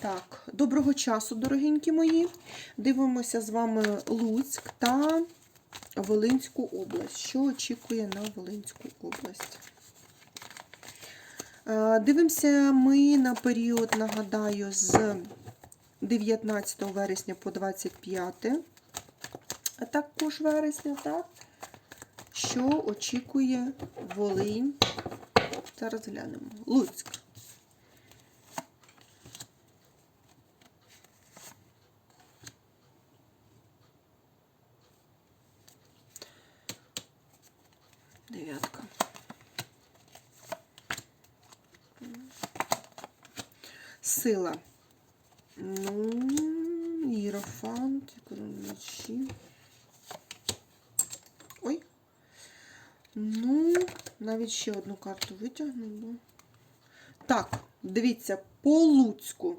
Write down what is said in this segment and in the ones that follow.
Так, доброго часу, дорогенькі мої. Дивимося з вами Луцьк та Волинську область. Що очікує на Волинську область? Е, Дивимося ми на період, нагадаю, з 19 вересня по 25 а також вересня, так? Що очікує Волинь? Зараз глянемо. Луцьк. Дев'ятка. Сила. Ну, Єрофант, мечі. Ой. Ну, навіть ще одну карту витягну. Так, дивіться, по Луцьку.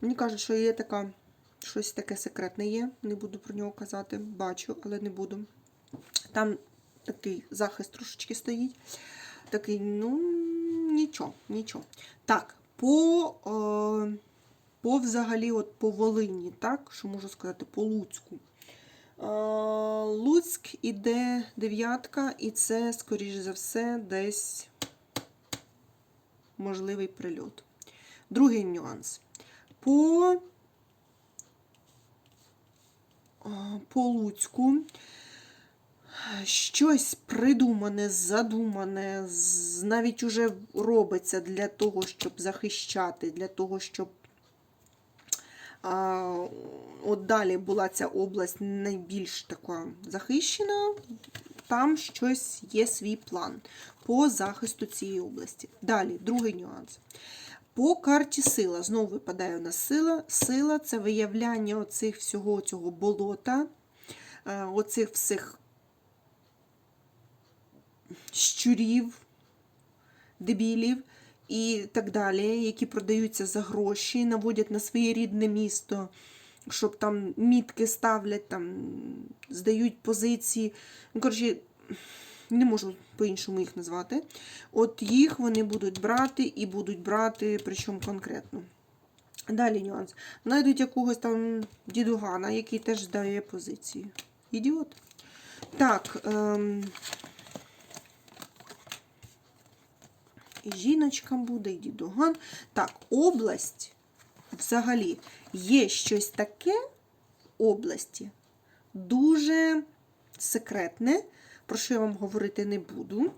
Мені кажуть, що є така, щось таке секретне є. Не буду про нього казати. Бачу, але не буду. Там такий захист трошечки стоїть. Такий, ну, нічого, нічого. Так, по, е, по взагалі, от по Волині, так, що можу сказати, по Луцьку. Е, Луцьк іде дев'ятка, і це, скоріш за все, десь можливий прильот. Другий нюанс. По, е, по Луцьку щось придумане, задумане, навіть уже робиться для того, щоб захищати, для того, щоб а, от далі була ця область найбільш така захищена. Там щось є свій план по захисту цієї області. Далі, другий нюанс. По карті сила. Знову випадає у нас сила. Сила це виявляння оцих всього цього болота, е, оцих всіх щурів, дебілів і так далі, які продаються за гроші, наводять на своє рідне місто, щоб там мітки ставлять, там здають позиції. Ну, коротше, не можу по-іншому їх назвати. От їх вони будуть брати і будуть брати, причому конкретно. Далі нюанс. Знайдуть якогось там дідугана, який теж здає позиції. Ідіот. Так. Ем... І жіночка буде, і дідуган. Так, область взагалі є щось таке області дуже секретне, про що я вам говорити не буду.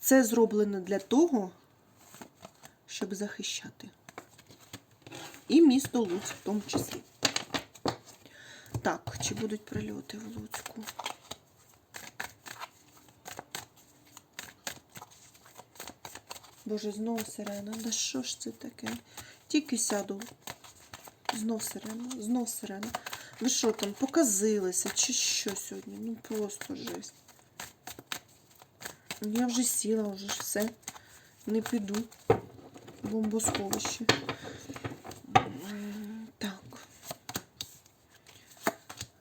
Це зроблено для того, щоб захищати. І місто Луцьк в тому числі. Так, чи будуть прильоти в Луцьку? Боже, знову сирена. Да що ж це таке? Тільки сяду. Знов сирена, знов сирена. Ви що там, показилися? Чи що сьогодні? Ну просто жесть. Я вже сіла, вже ж все. Не піду. Бомбосховище. Так.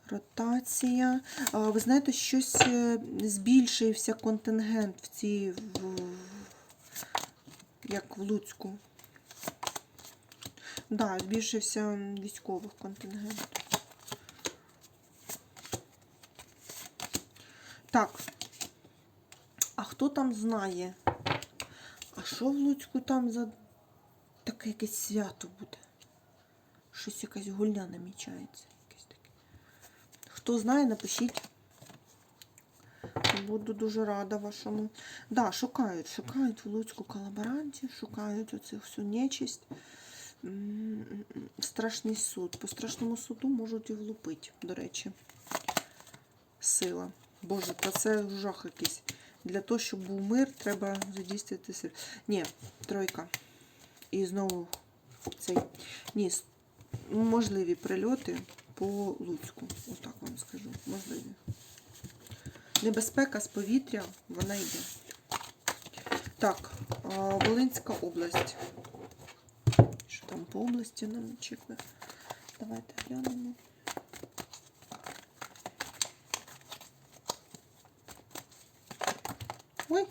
Ротація. А, Ви знаєте, щось е, збільшився контингент в цій як в Луцьку. Да, збільшився військових контингент. Так. А хто там знає? А що в Луцьку там за таке якесь свято буде? Щось якась гульня намічається. Якесь таке. Хто знає, напишіть. Буду дуже рада вашому. Да, шукають, шукають в Луцьку колаборантів, шукають оцих всю нечисть. Страшний суд. По страшному суду можуть і влупити, до речі. Сила. Боже, та це жах якийсь. Для того, щоб був мир, треба задійствувати силу. Ні, тройка. І знову цей. Ні, можливі прильоти по Луцьку. Отак вам скажу. Можливі. Небезпека з повітря, вона йде. Так, Волинська область. Що там по області нам очікує? Давайте глянемо. Ой.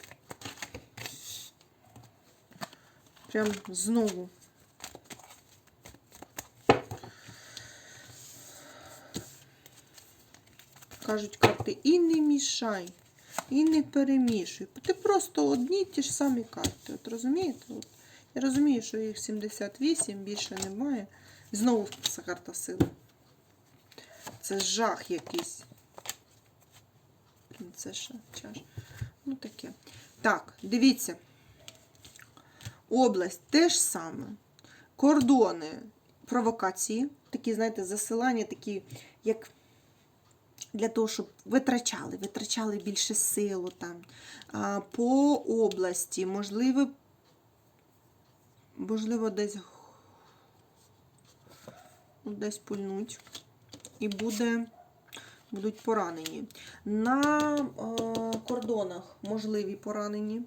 Прям знову. Кажуть карти, і не мішай, і не перемішуй. Ти просто одні й ті ж самі карти. От розумієте? От. Я розумію, що їх 78, більше немає. Знову ця карта сили. Це жах якийсь. Принцеша чаш. Ну таке. Так, дивіться. Область теж саме. Кордони провокації. Такі, знаєте, засилання, такі, як для того, щоб витрачали, витрачали більше силу там. По області, можливо, можливо, десь, десь пульнуть. І буде, будуть поранені. На е, кордонах можливі поранені.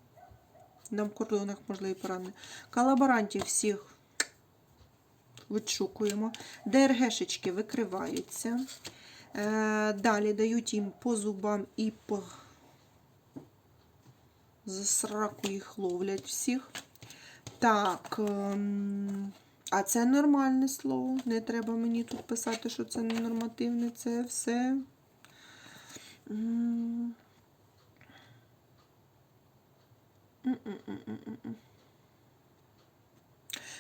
На кордонах можливі поранені. Колаборантів всіх відшукуємо. ДРГшечки викриваються. Е, Далі дають їм по зубам і по за сраку їх ловлять всіх. Так. ем, А це нормальне слово. Не треба мені тут писати, що це ненормативне. Це все.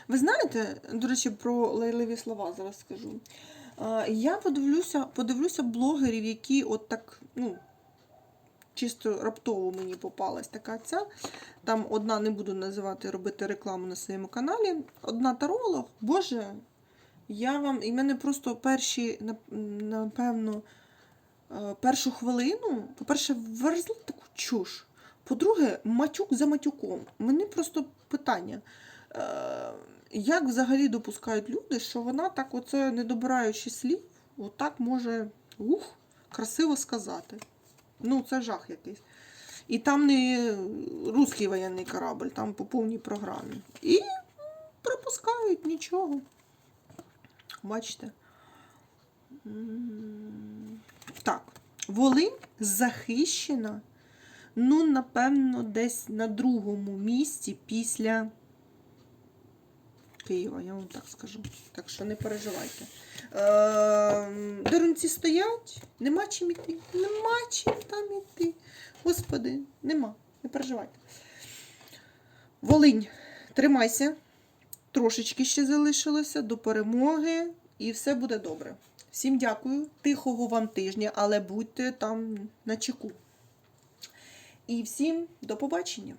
Ви знаєте, до речі, про лайливі слова зараз скажу. Е, Я подивлюся, подивлюся блогерів, які от так, ну, чисто раптово мені попалась така ця. Там одна не буду називати, робити рекламу на своєму каналі. Одна таролог, Боже, я вам. І мене просто перші, напевно, е, першу хвилину, по-перше, верзли таку чуш. По-друге, матюк за матюком. Мені просто питання. Як взагалі допускають люди, що вона так, оце не добираючи слів, отак може ух, красиво сказати. Ну, це жах якийсь. І там не русський воєнний корабль, там по повній програмі. І пропускають нічого. Бачите? Так, Волинь захищена, ну, напевно, десь на другому місці після Києва, я вам так скажу. Так що не переживайте. Е, Дерунці стоять, нема чим іти. Нема чим там іти. Господи, нема. Не переживайте. Волинь, тримайся. Трошечки ще залишилося до перемоги, і все буде добре. Всім дякую. Тихого вам тижня, але будьте там на чеку. І всім до побачення.